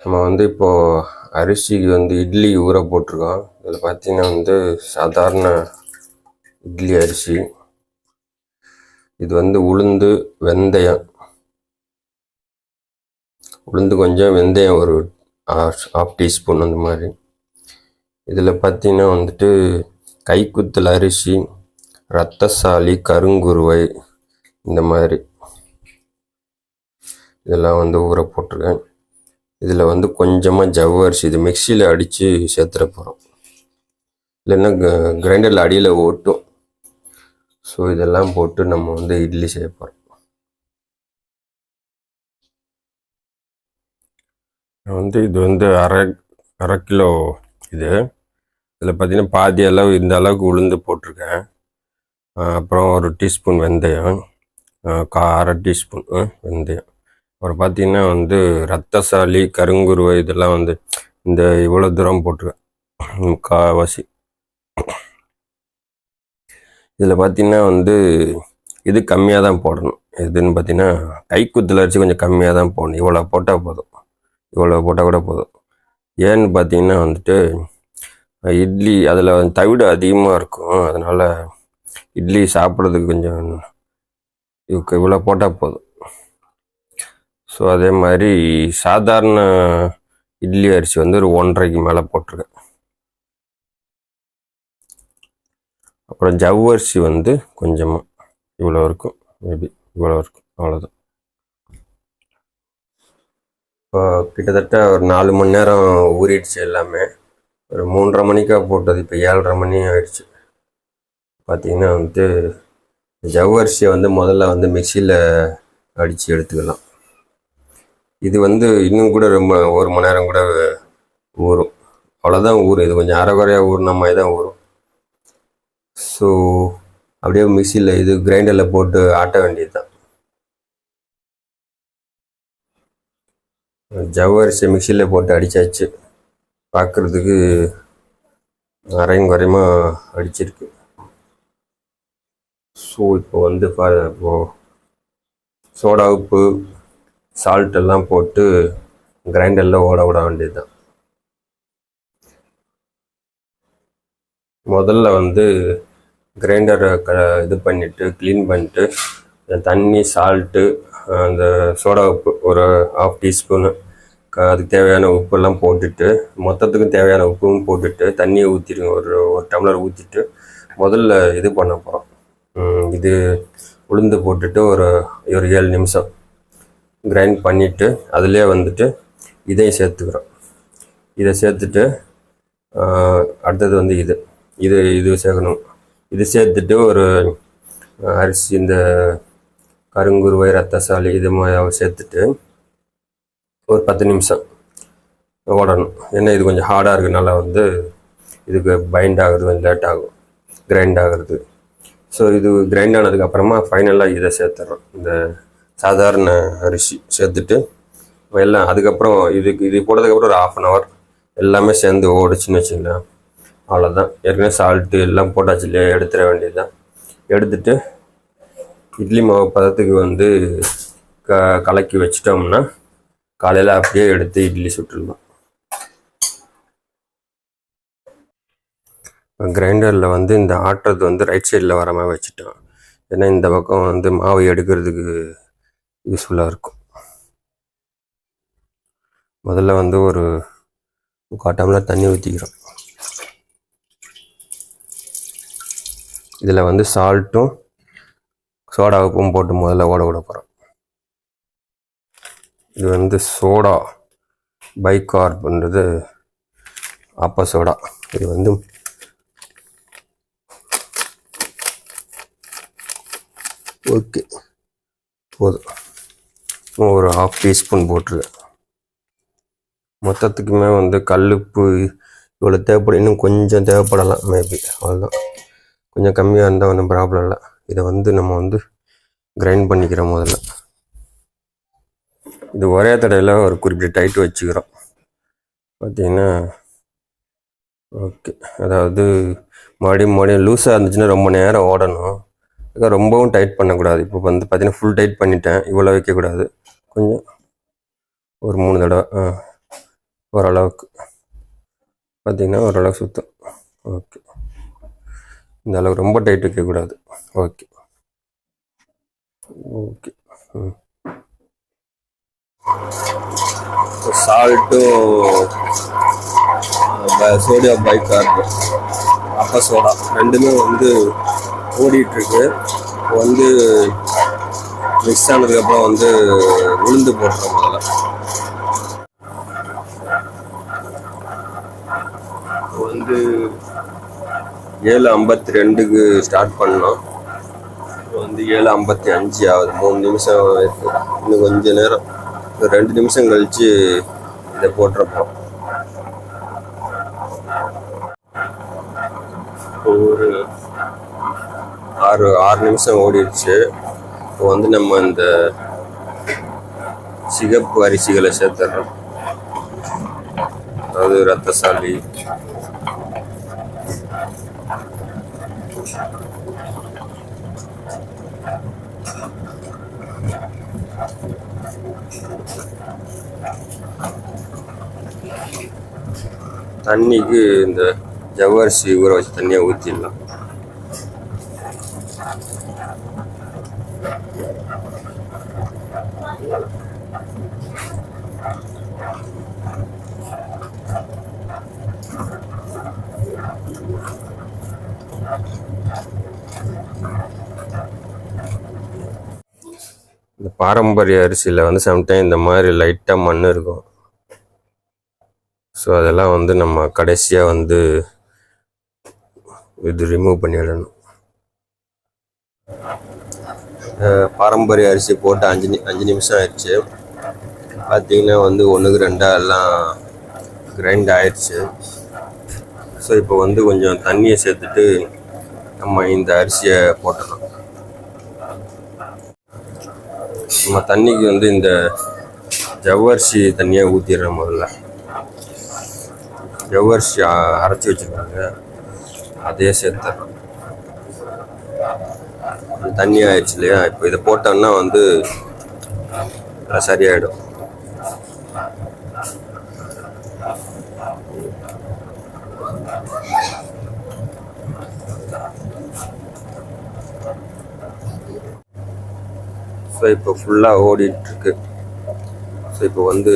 நம்ம வந்து இப்போது அரிசிக்கு வந்து இட்லி ஊற போட்டிருக்கோம். இதில் பார்த்தீங்கன்னா வந்து சாதாரண இட்லி அரிசி. இது வந்து உளுந்து வெந்தயம். உளுந்து கொஞ்சம் வெந்தயம் ஒரு ஆஃப் டீஸ்பூன் அந்த மாதிரி. இதில் பார்த்தீங்கன்னா வந்துட்டு கைக்குத்தல் அரிசி ரத்தசாலி கருங்குருவை இந்த மாதிரி. இதெல்லாம் வந்து ஊற போட்டிருக்கேன். இதில் வந்து கொஞ்சமாக ஜவ்வரிசி அரிசி இது மிக்சியில் அடித்து சேர்த்துட போகிறோம் இல்லைன்னா கிரைண்டரில் அடியில் ஓட்டும். ஸோ இதெல்லாம் போட்டு நம்ம வந்து இட்லி செய்ய போகிறோம் வந்து இது வந்து அரை அரை கிலோ இது. இதில் பார்த்தீங்கன்னா பாதி அளவு இந்த அளவுக்கு உளுந்து போட்டிருக்கேன். அப்புறம் ஒரு டீஸ்பூன் வெந்தயம். கா அரை டீஸ்பூன் வெந்தயம். அப்புறம் பார்த்தீங்கன்னா வந்து ரத்தசாலி கருங்குருவை இதெல்லாம் வந்து இந்த இவ்வளோ தூரம் போட்டிருக்கேன். முக்கால்வாசி இதில் பார்த்தீங்கன்னா வந்து இது கம்மியாக தான் போடணும். எதுன்னு பார்த்தீங்கன்னா கைக்குத்தில் அரிசி கொஞ்சம் கம்மியாக தான் போடணும். இவ்வளோ போட்டால் போதும். இவ்வளோ போட்டால் கூட போதும். ஏன்னு பார்த்தீங்கன்னா வந்துட்டு இட்லி அதில் தவிடு அதிகமாக இருக்கும். அதனால் இட்லி சாப்பிட்றதுக்கு கொஞ்சம் இவ்வளோ போட்டால் போதும். ஸோ அதே மாதிரி சாதாரண இட்லி அரிசி வந்து ஒரு ஒன்றரைக்கு மேலே போட்டிருக்கேன். அப்புறம் ஜவ்வரிசி வந்து கொஞ்சமாக இவ்வளோ இருக்கும். மேபி இவ்வளோ இருக்கும். அவ்வளோதான் இப்போ கிட்டத்தட்ட ஒரு நாலு மணி நேரம் ஊறிடுச்சு எல்லாமே. ஒரு மூன்றரை மணிக்காக போட்டது இப்போ ஏழரை மணி ஆயிடுச்சு. பார்த்தீங்கன்னா வந்து ஜவ்வரிசியை வந்து முதல்ல வந்து மிக்சியில் அடித்து எடுத்துக்கலாம். இது வந்து இன்னும் கூட ரொம்ப ஒரு மணி நேரம் கூட ஊறும். அவ்வளோதான் ஊறும். இது கொஞ்சம் அரை குறையாக ஊறின மாதிரி தான் ஊறும். ஸோ அப்படியே மிக்சியில் இது கிரைண்டரில் போட்டு ஆட்ட வேண்டியது தான் ஜவ்வரிசி மிக்சியில் போட்டு அடித்தாச்சு பார்க்குறதுக்கு அரையும் குறையுமாக அடிச்சிருக்கு. ஸோ இப்போ வந்து பா இப்போ சோடா உப்பு சால்ட் எல்லாம் போட்டு கிரைண்டரில் ஓட விட வேண்டியது தான் முதல்ல வந்து கிரைண்டரை க இது பண்ணிவிட்டு க்ளீன் பண்ணிட்டு தண்ணி சால்ட்டு அந்த சோடா உப்பு ஒரு ஆஃப் டீஸ்பூனு அதுக்கு தேவையான உப்பெல்லாம் போட்டுட்டு மொத்தத்துக்கும் தேவையான உப்பும் போட்டுட்டு தண்ணியை ஊற்றிடுங்க ஒரு ஒரு டம்ளர் ஊற்றிட்டு முதல்ல இது பண்ண போகிறோம் இது உளுந்து போட்டுட்டு ஒரு ஒரு ஏழு நிமிஷம். கிரைண்ட் பண்ணிவிட்டு அதிலே வந்துட்டு இதையும் சேர்த்துக்கிறோம். இதை சேர்த்துட்டு அடுத்தது வந்து இது. இது இது சேர்க்கணும். இது சேர்த்துட்டு ஒரு அரிசி இந்த கருங்குருவை ரத்தசாலி இது மாதிரி சேர்த்துட்டு ஒரு பத்து நிமிஷம் ஓடணும். ஏன்னா இது கொஞ்சம் ஹார்டாக இருக்கனால வந்து இதுக்கு பைண்ட் ஆகுறது கொஞ்சம் லேட் ஆகும். கிரைண்ட் ஆகுறது. ஸோ இது கிரைண்ட் ஆனதுக்கப்புறமா ஃபைனலாக இதை சேர்த்துறோம். இந்த சாதாரண அரிசி சேர்த்துட்டு எல்லாம் அதுக்கப்புறம் இதுக்கு இது போட்டதுக்கப்புறம் ஒரு ஆஃப் அன் ஹவர் எல்லாமே சேர்ந்து ஓடுச்சுன்னு வச்சுக்கலாம் அவ்வளோதான் ஏற்கனவே சால்ட்டு எல்லாம் போட்டாச்சு இல்லையா? எடுத்துட வேண்டியது தான் எடுத்துட்டு இட்லி மாவு பதத்துக்கு வந்து க கலக்கி வச்சிட்டோம்னா காலையில் அப்படியே எடுத்து இட்லி சுட்டுடலாம். கிரைண்டரில் வந்து இந்த ஆட்டுறது வந்து ரைட் சைடில் வர மாதிரி வச்சுட்டோம். ஏன்னா இந்த பக்கம் வந்து மாவு எடுக்கிறதுக்கு யூஸ்ஃபுல்லாக இருக்கும். முதல்ல வந்து ஒரு முக்கால் டம்ளர் தண்ணி ஊற்றிக்கிறோம் இதில் வந்து சால்ட்டும் சோடா உப்பும் போட்டு முதல்ல ஓட விட போகிறோம் இது வந்து சோடா பைகார்ப்ன்றது ஆப்ப சோடா இது வந்து ஓகே போதும். ஒரு ஹாஃப் டீஸ்பூன் போட்டுருக்கேன் மொத்தத்துக்குமே வந்து கல்லுப்பு இவ்வளோ தேவைப்படும். இன்னும் கொஞ்சம் தேவைப்படலாம் மேபி அவ்வளோதான் கொஞ்சம் கம்மியாக இருந்தால் ஒன்றும் ப்ராப்ளம் இல்லை. இதை வந்து நம்ம வந்து கிரைண்ட் பண்ணிக்கிறோம் முதல்ல. இது ஒரே தடையில் ஒரு குறிப்பிட்ட டைட் வச்சுக்கிறோம். பார்த்தீங்கன்னா ஓகே அதாவது மறுபடியும் மறுபடியும் லூஸாக இருந்துச்சுன்னா ரொம்ப நேரம் ஓடணும். ரொம்பவும் டைட் பண்ணக்கூடாது. இப்போ வந்து பார்த்தீங்கன்னா ஃபுல் டைட் பண்ணிட்டேன். இவ்வளோ வைக்கக்கூடாது. கொஞ்சம் ஒரு மூணு தடவை ஆ ஓரளவுக்கு. பார்த்தீங்கன்னா ஓரளவுக்கு சுத்தம். ஓகே. இந்த அளவுக்கு ரொம்ப டைட் வைக்கக்கூடாது ஓகே. ஓகே. ம். சால்ட்டும் சோடியம் பைகார்பு அப்போ சோடா ரெண்டுமே வந்து ஓடிட்டுருக்கு வந்து மிக்ஸ் ஆனதுக்கப்புறம் வந்து உளுந்து போட்டுறோம் முதல்ல. வந்து ஏழு ஐம்பத்தி ரெண்டுக்கு ஸ்டார்ட் பண்ணோம் வந்து ஏழு ஐம்பத்தி அஞ்சு ஆகுது. மூணு நிமிஷம் இன்னும் கொஞ்ச நேரம். ஒரு ரெண்டு நிமிஷம் கழிச்சு இதை போட்டிருப்போம். ஒரு ஆறு ஆறு நிமிஷம் ஓடிடுச்சு. இப்போ வந்து நம்ம அந்த சிகப்பு அரிசிகளை சேர்த்துறோம் அதாவது ரத்தசாலி தண்ணிக்கு இந்த ஜவ்வரிசி ஊற வச்சு தண்ணியை ஊற்றிடலாம் இந்த பாரம்பரிய அரிசியில் வந்து சம்டைம் இந்த மாதிரி லைட்டாக மண் இருக்கும். ஸோ அதெல்லாம் வந்து நம்ம கடைசியாக வந்து இது ரிமூவ் பண்ணிடணும். பாரம்பரிய அரிசி போட்டு அஞ்சு அஞ்சு நிமிஷம் ஆயிடுச்சு. பார்த்தீங்கன்னா வந்து ஒன்றுக்கு ரெண்டாக எல்லாம் கிரைண்ட் ஆயிடுச்சு. ஸோ இப்போ வந்து கொஞ்சம் தண்ணியை சேர்த்துட்டு நம்ம இந்த அரிசியை போட்டுடலாம் நம்ம தண்ணிக்கு வந்து இந்த ஜவ்வரிசி தண்ணியை ஊற்றிடுறோம் முதல்ல. ஜவ்வரிசி அரைச்சி வச்சுருக்காங்க அதே சேர்த்துறோம் தண்ணி ஆயிடுச்சு இல்லையா? இப்போ இதை போட்டோம்னா வந்து சரியாயிடும். ஸோ இப்போ ஃபுல்லாக ஓடிட்டுருக்கு. ஸோ இப்போ வந்து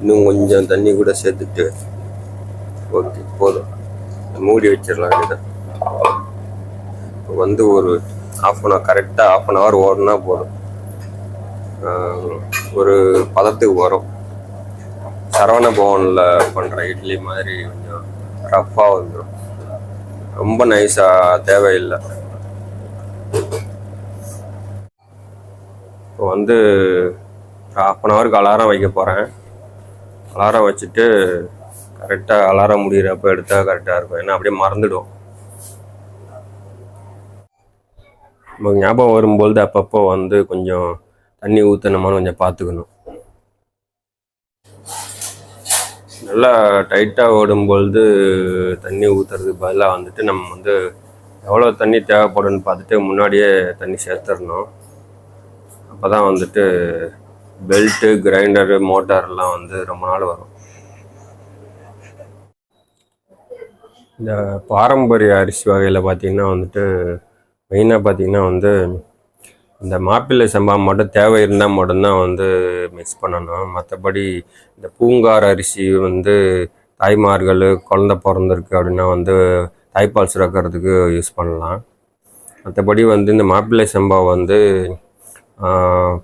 இன்னும் கொஞ்சம் தண்ணி கூட சேர்த்துட்டு ஓகே போதும். மூடி வச்சிடலாம் இதை. இப்போ வந்து ஒரு ஆஃப் அன் ஹவர் கரெக்டாக ஆஃப் அன் ஹவர் ஓடினா போதும். ஒரு பதத்துக்கு வரும். சரவண பவனில் பண்ணுற இட்லி மாதிரி கொஞ்சம் ரஃப்பாக வந்துடும் ரொம்ப நைஸாக தேவையில்லை. இப்போ வந்து ஹாஃப் அன் ஹவருக்கு அலாரம் வைக்க போகிறேன் அலாரம் வச்சுட்டு கரெக்டாக அலாரம் முடிகிறப்ப எடுத்தால் கரெக்டாக இருக்கும். ஏன்னா அப்படியே மறந்துடும். நமக்கு ஞாபகம் வரும்பொழுது அப்பப்போ வந்து கொஞ்சம் தண்ணி ஊற்றணுமான்னு கொஞ்சம் பார்த்துக்கணும். நல்லா டைட்டாக ஓடும்பொழுது தண்ணி ஊற்றுறதுக்கு பதிலாக வந்துட்டு நம்ம வந்து எவ்வளோ தண்ணி தேவைப்படும்னு பார்த்துட்டு முன்னாடியே தண்ணி சேர்த்துடணும். அப்போ தான் வந்துட்டு பெல்ட்டு கிரைண்டரு மோட்டார்லாம் வந்து ரொம்ப நாள் வரும். இந்த பாரம்பரிய அரிசி வகையில் பார்த்திங்கன்னா வந்துட்டு மெயினாக பார்த்திங்கன்னா வந்து இந்த மாப்பிள்ளை சம்பா மட்டும் தேவை இருந்தால் மட்டும்தான் வந்து மிக்ஸ் பண்ணணும். மற்றபடி இந்த பூங்கார் அரிசி வந்து தாய்மார்கள் குழந்த பிறந்திருக்கு அப்படின்னா வந்து தாய்ப்பால் சுரக்கிறதுக்கு யூஸ் பண்ணலாம். மற்றபடி வந்து இந்த மாப்பிள்ளை சம்பா வந்து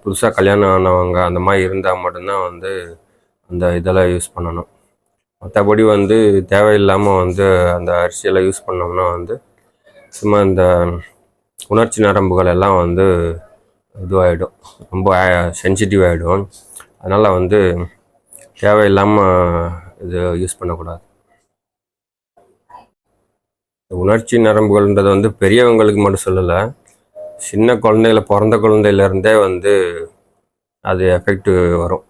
புதுசாக கல்யாணம் ஆனவங்க அந்த மாதிரி இருந்தால் மட்டும்தான் வந்து அந்த இதெல்லாம் யூஸ் பண்ணணும். மற்றபடி வந்து தேவையில்லாமல் வந்து அந்த அரிசியெல்லாம் யூஸ் பண்ணோம்னா வந்து சும்மா இந்த உணர்ச்சி நரம்புகள் எல்லாம் வந்து இதுவாகிடும் ரொம்ப சென்சிட்டிவ் ஆகிடும் அதனால் வந்து தேவையில்லாமல் இது யூஸ் பண்ணக்கூடாது. உணர்ச்சி நரம்புகள்ன்றது வந்து பெரியவங்களுக்கு மட்டும் சொல்லலை சின்ன குழந்தைகள பிறந்த குழந்தையிலேருந்தே வந்து அது எஃபெக்ட் வரும்.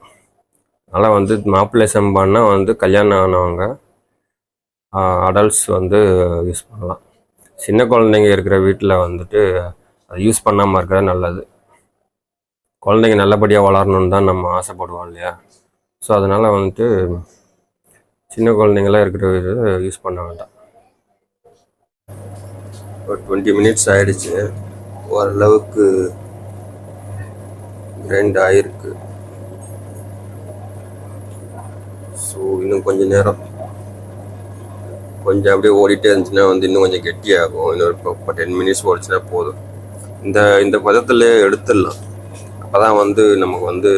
அதனால் வந்து மாப்பிள்ளை சம்பான்னா வந்து கல்யாணம் ஆனவங்க அடல்ட்ஸ் வந்து யூஸ் பண்ணலாம். சின்ன குழந்தைங்க இருக்கிற வீட்டில் வந்துட்டு அதை யூஸ் பண்ணாமல் இருக்கிறது நல்லது. குழந்தைங்க நல்லபடியாக வளரணும்னு தான் நம்ம ஆசைப்படுவோம் இல்லையா? ஸோ அதனால் வந்துட்டு சின்ன குழந்தைங்களாம் இருக்கிற இது யூஸ் பண்ண வேண்டாம். ஒரு டுவெண்ட்டி மினிட்ஸ் ஆகிடுச்சு ஓரளவுக்கு கிரைண்ட் ஆயிருக்கு ஸோ இன்னும் கொஞ்ச நேரம். கொஞ்சம் அப்படியே ஓடிட்டே இருந்துச்சுன்னா வந்து இன்னும் கொஞ்சம் கெட்டியாகும். இன்னொரு இப்போ டென் மினிட்ஸ் ஓடிச்சுன்னா போதும். இந்த இந்த பதத்தில் எடுத்துடலாம். அப்போ தான் வந்து நமக்கு வந்து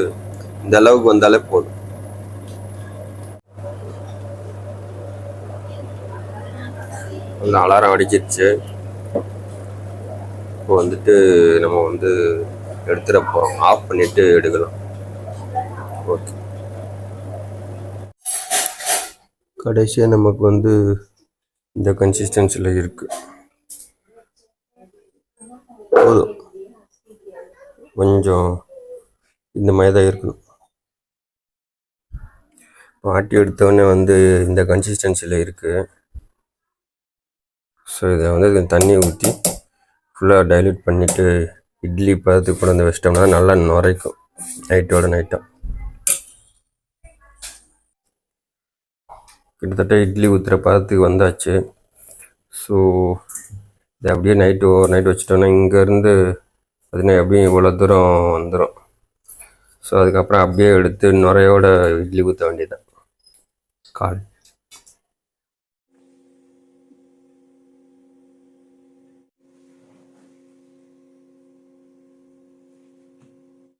இந்த அளவுக்கு வந்தாலே போதும். அந்த அலாரம் அடிச்சிருச்சு. இப்போ வந்துட்டு நம்ம வந்து எடுத்துட போகிறோம் ஆஃப் பண்ணிட்டு எடுக்கலாம். ஓகே கடைசியாக நமக்கு வந்து இந்த கன்சிஸ்டன்சியில் இருக்கு. போதும். கொஞ்சம் இந்த மாதிரி தான் இருக்கணும். ஆட்டி எடுத்தோடனே வந்து இந்த கன்சிஸ்டன்சியில் இருக்குது ஸோ இதை வந்து தண்ணி ஊற்றி ஃபுல்லாக டைல்யூட் பண்ணிவிட்டு இட்லி பதத்துக்கு கொண்டு வந்து வச்சிட்டோம்னா நல்லா நுரைக்கும். நைட்டோட நைட்டாக கிட்டத்தட்ட இட்லி ஊற்றுற பதத்துக்கு வந்தாச்சு. ஸோ இதை அப்படியே நைட்டு ஓவர் நைட் வச்சுட்டோன்னா இங்கேருந்து பார்த்தீங்கன்னா எப்படியும் இவ்வளோ தூரம் வந்துடும் ஸோ அதுக்கப்புறம் அப்படியே எடுத்து நுரையோட இட்லி ஊற்ற வேண்டியதுதான். கால்.